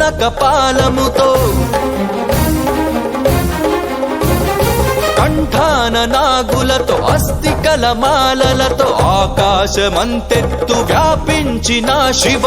కరమున కపాలముతో కంఠాన నాగులతో అస్థికల మాలలతో ఆకాశమంతెత్తు వ్యాపించిన శివ.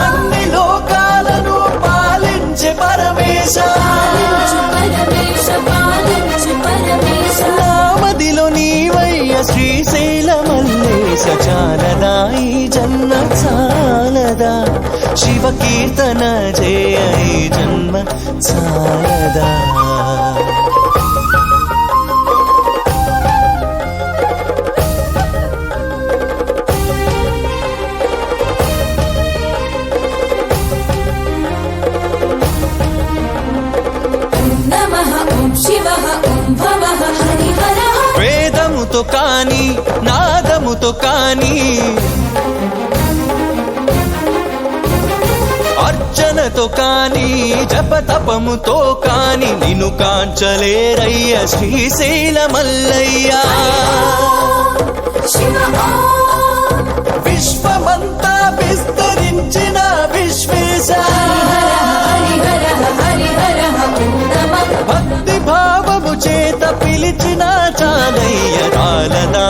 అన్ని లోకాలను పాలించే పరమేశ. నామదిలో నీవయ్య శ్రీశైల మల్లేశ చాలదా శివ కీర్తన జయ జన్మ హరిహరః వేదముతో కాని నాదముతో కాని అర్చనతో కాని జపతపముతో కాని నిన్ను కాంచలేరయ్య శ్రీశైల మల్లయ్య. విశ్వమంతా విస్తరించిన విశ్వేశ. భక్తి భావము చేత పిలిచిన చాలయ్య చాలదా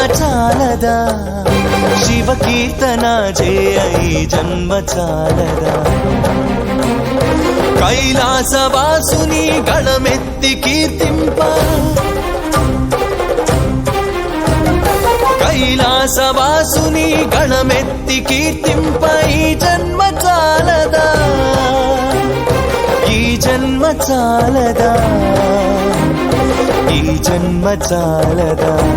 చాలదా? శివ కీర్తన జయ జన్మ చాలదా? కైలాసవాసుని గణమెత్తి కీర్తింప. కైలాసవాసుని గణమెత్తి కీర్తింపై జన్మ చాలదా? ఈ జన్మ చాలదా? ఈ జన్మ చాలదా?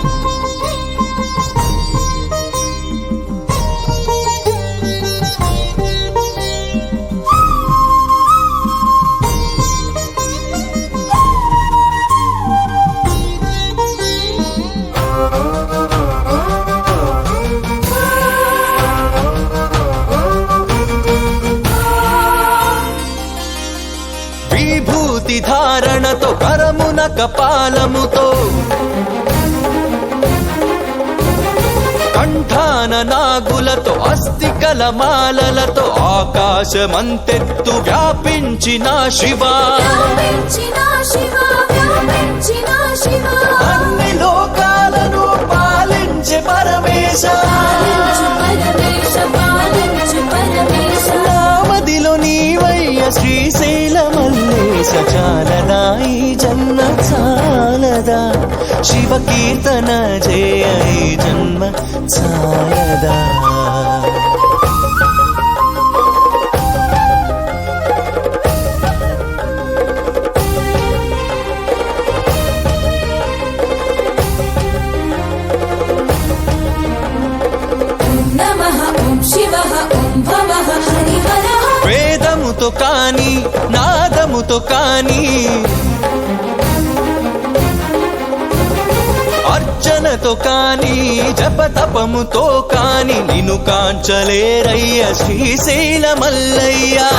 కరమున కపాలముతో కంఠాన నాగులతో అస్థికల మాలలతో ఆకాశమంతెత్తు వ్యాపించిన శివా. శివ శివ. శ్రీశైలమల్లే శ్రీశైల ఈ జన్మ చాలదా శివ కీర్తన జయ జన్మ చాలదా స్వరముతో కాని నాదముతో కాని. అర్చనతో కాని జపతపముతో కాని నిన్ను కాంచలేరయ్య శ్రీశైల మల్లయ్యా.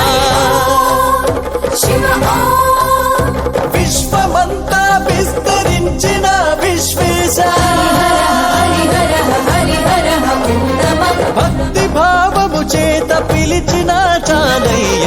విశ్వమంతా విస్తరించిన విశ్వేశ. భక్తి భావము చేత పిలిచిన చాలయ్య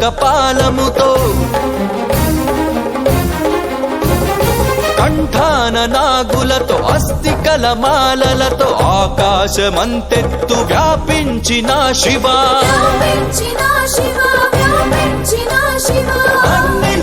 కపాలముతో కంఠాన నాగులతో అస్థికల మాలలతో ఆకాశమంతెత్తు వ్యాపించిన శివా. అన్ని